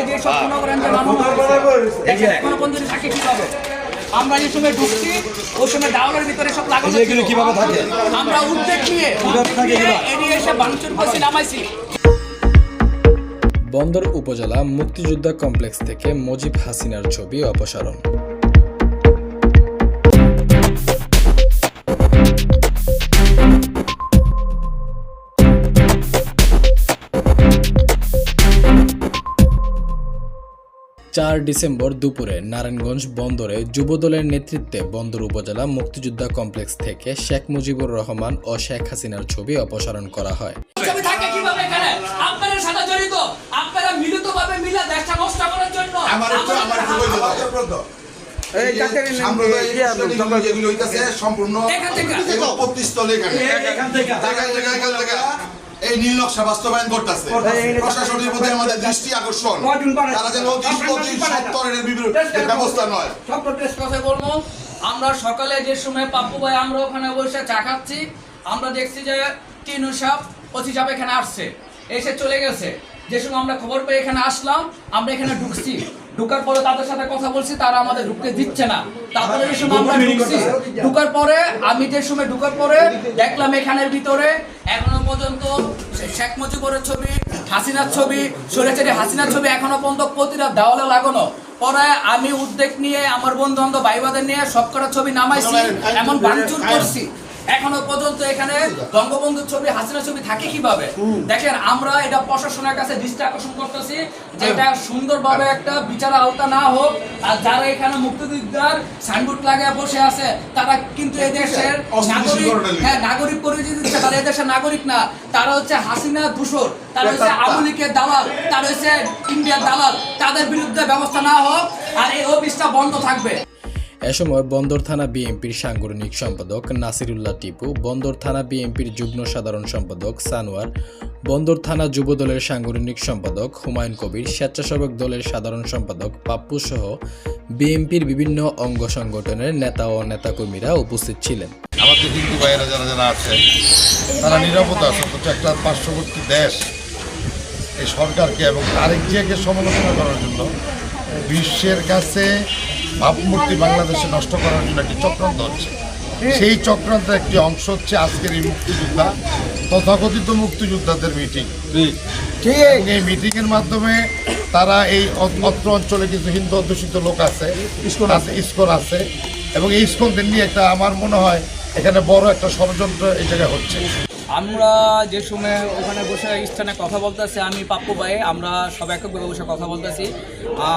এই যে সব করেন যে মামলা হয়েছে। দেখেন এখনও পর্যন্ত থাকে কীভাবে আমরা যে সময় ঢুকছি ওই সময় ডাউনের ভিতরে সব লাগানো এগুলো কীভাবে থাকে? আমরা উদ্যোগ নিয়ে? এড়িয়ে এসে করছি নামাইছি। বন্দর উপজেলা মুক্তিযোদ্ধা কমপ্লেক্স থেকে মজিব হাসিনার ছবি অপসারণ। চার ডিসেম্বর দুপুরে নারায়ণগঞ্জ বন্দরে যুবদলের নেতৃত্বে বন্দর উপজেলা মুক্তিযোদ্ধা কমপ্লেক্স থেকে শেখ মুজিবুর রহমান ও শেখ হাসিনার ছবি অপসারণ করা হয়। সম্পূর্ণ এই নীল নকশা বাস্তবায়ন করতেছে। প্রশাসনের প্রতি আমাদের দৃষ্টি আকর্ষণ। তারা যেন অতি অতি সত্তরের বিরুদ্ধে ব্যবস্থা নয়। কথা বলব আমরা সকালে যে সময় পাপ্পু ভাই আমরা ওখানে বসে চা খাচ্ছি আমরা দেখছি যে টিনু সাপ অতি সাপ এখানে আসছে। এসে চলে গেছে। যে সময় আমরা খবর পেয়ে এখানে আসলাম আমরা এখানে ঢুকছি। ঢুকার পরে তাদের সাথে কথা বলছি তারা আমাদের ঢুকতে দিচ্ছে না। তারপরে যে সময় আমরা ঢুকছি। ঢুকার পরে আমি যে সময় ঢুকার পরে দেখলাম এখানের ভিতরে এখনও পর্যন্ত শেখ মুজিবুরের ছবি হাসিনার ছবি সরেচারি হাসিনার ছবি এখনও পর্যন্ত প্রতিটা দেওয়ালে লাগানো। পরে আমি উদ্যোগ নিয়ে আমার বন্ধু বান্ধব ভাই বাদের নিয়ে সবকটা ছবি নামাইছি এমন ভাঙচুর করছি। এখনও পর্যন্ত এখানে বঙ্গবন্ধুর ছবি হাসিনা ছবি থাকে কীভাবে? দেখেন আমরা এটা প্রশাসনের কাছে দৃষ্টি আকর্ষণ করতেছি যে এটা সুন্দরভাবে একটা বিচার আওতা না হোক আর যারা এখানে মুক্তিযোদ্ধার সাইনবোর্ড লাগিয়ে বসে আছে তারা কিন্তু এদেশের নাগরিক হ্যাঁ নাগরিক পরিচয় দিচ্ছে তারা এই দেশের নাগরিক না। তারা হচ্ছে হাসিনা দূষর তারা হচ্ছে আমলিকের দালাল তারা হচ্ছে ইন্ডিয়ার দালাল। তাদের বিরুদ্ধে ব্যবস্থা না হোক আর এই অফিসটা বন্ধ থাকবে। এ সময় বন্দর থানা বিএনপির সাংগঠনিক সম্পাদক নাসিরুল্লাহ টিপু, বন্দর থানা বিএনপির যুগ্ম সাধারণ সম্পাদক সানোয়ার, বন্দর থানা যুবদলের সাংগঠনিক সম্পাদক হুমায়ুন কবির, স্বেচ্ছাসেবক দলের সাধারণ সম্পাদক পাপ্পু সহ বিএনপির বিভিন্ন অঙ্গ সংগঠনের নেতা ও নেতাকর্মীরা উপস্থিত ছিলেন। আমাদের হিন্দু ভাইয়েরা যারা যারা আছে, তারা অথচ একটা পার্শ্ববর্তী দেশ। এই সরকারকে এবং তারেক জিয়াকে সমালোচনা করার জন্য বিশ্বের কাছে ভাবমূর্তি বাংলাদেশে নষ্ট করার জন্য একটি চক্রান্ত হচ্ছে। সেই চক্রান্তের একটি অংশ হচ্ছে আজকের এই মুক্তিযোদ্ধা তথাকথিত মুক্তিযোদ্ধাদের মিটিং। এই মিটিংয়ের মাধ্যমে তারা এই অত্র অঞ্চলে কিছু হিন্দু অধ্যুষিত লোক আছে ইস্কন আছে ইস্কন আছে। এবং এই ইস্কনদের নিয়ে একটা আমার মনে হয় এখানে বড় একটা ষড়যন্ত্র এই জায়গায় হচ্ছে। আমরা যে সময় ওখানে বসে স্থানে কথা বলতেছি, আমি পাপ্পু ভাই, আমরা সব এককভাবে বসে কথা বলতেছি।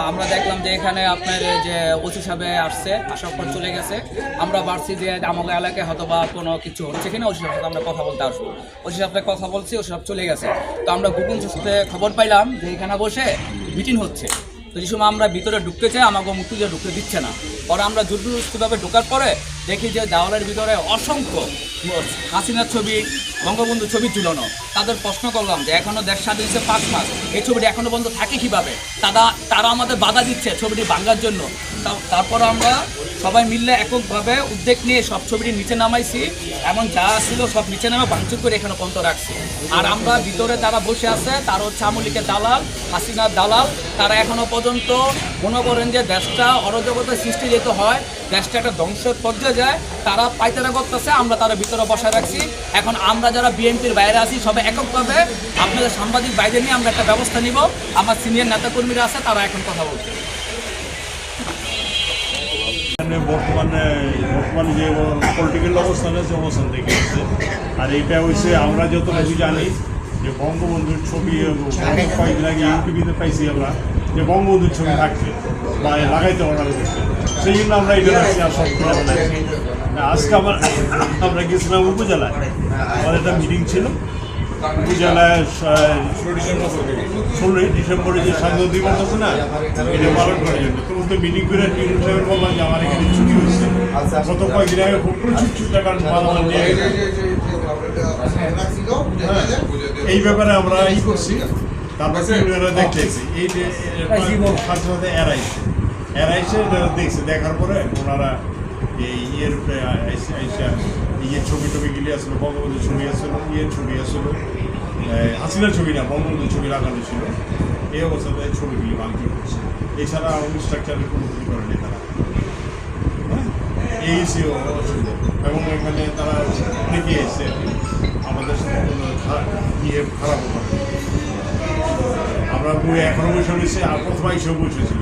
আমরা দেখলাম যে এখানে আপনার যে ওসি সাহেব আসছে, আসার পর চলে গেছে। আমরা ভাবছি যে আমাদের এলাকায় হয়তো বা কোনো কিছু হচ্ছে কিনা, ওসি সাহেবের সাথে আমরা কথা বলতে আসব। ওসি সাহেবকে কথা বলছি, ওসি সাহেব চলে গেছে। তো আমরা গোপন সূত্রে খবর পাইলাম যে এখানে বসে মিটিং হচ্ছে। তো যে সময় আমরা ভিতরে ঢুকতে চাই, আমাকে মুক্তিযোদ্ধা ঢুকতে দিচ্ছে না। পরে আমরা জোরজবরদস্তিভাবে ঢোকার পরে দেখি যে দেওয়ালের ভিতরে অসংখ্য হাসিনার ছবি বঙ্গবন্ধু ছবি ঝুলানো, তাদের প্রশ্ন করলাম যে এখনও দেশ স্বাধীন হয়েছে পাঁচ মাস, এই ছবিটি এখনও বন্ধ থাকে কীভাবে? তারা তারা আমাদের বাধা দিচ্ছে ছবিটি ভাঙার জন্য। তারপর আমরা সবাই মিললে এককভাবে উদ্যোগ নিয়ে সব ছবিটি নিচে নামাইছি, এবং যা ছিল সব নিচে নামে ভাঙচুর করে এখানে পর্যন্ত রাখছি। আর আমরা ভিতরে তারা বসে আছে, তারা হচ্ছে আমলিকের দালাল, হাসিনার দালাল, তারা এখনও পর্যন্ত মনে করেন যে দেশটা অরাজকতার সৃষ্টি যেতে হয়, দেশটা একটা ধ্বংসের পর্যায়ে যায়, তারা পাইতারা করতেছে, আমরা তারা ভিতরে বসায় রাখছি। এখন আমরা যারা বিএনপির বাইরে আছি সবাই এককভাবে আপনাদের সাংবাদিক বাইরে নিয়ে আমরা একটা ব্যবস্থা নিব। আমার সিনিয়র নেতাকর্মীরা আছে, তারা এখন কথা বলছে এখানে বর্তমানে বর্তমানে যে পলিটিক্যাল অবস্থান আছে, অবস্থান থেকে আর এটা হচ্ছে আমরা যতটুকু জানি, যে বঙ্গবন্ধুর ছবি কয়েকদিন আগে ইউটিভিতে পাইছি আমরা। যে বঙ্গবন্ধুর ছবি থাকছে বা লাগাইতে করছে সেই জন্য আমরা এটা রাখছি আর। আজকে আমার আমরা গেছিলাম উপজেলায়। আমাদের একটা মিটিং ছিল। উপজেলায় ষোলোই ডিসেম্বরে যে স্বাধীনতা দিবস আছে না এটা পালন করার জন্য। তো তো মিটিং করে টিউন সাহেবের বললাম যে আমার এখানে ছুটি হচ্ছে। গত কয়েকদিন আগে খুব প্রচুর ছুটি হ্যাঁ, এই ব্যাপারে আমরা ই করছি। তারপর দেখতেছি। এই সাথে সাথে এরাইছে এরাইছে দেখছে দেখার পরে ওনারা এই ইয়ের ইয়ের ছবি টবি গিলে আসলো বঙ্গবন্ধুর ছবি আসলো ইয়ের ছবি আসলো হাসিনার ছবি না বঙ্গবন্ধুর ছবি লাগানো ছিল। এই অবস্থাতে ছবিগুলি ভাঙচুর করছে। এছাড়া স্ট্রাকচারের কোনো ক্ষতি করেনি তারা। হ্যাঁ? এই সে অসুবিধা এবং এখানে তারা অনেকে এসে আমাদের সাথে কোনো খারাপ ইয়ে খারাপও করে। আমরা পুরো এখনও বসে রয়েছে আর প্রথমে এসে বসেছিল।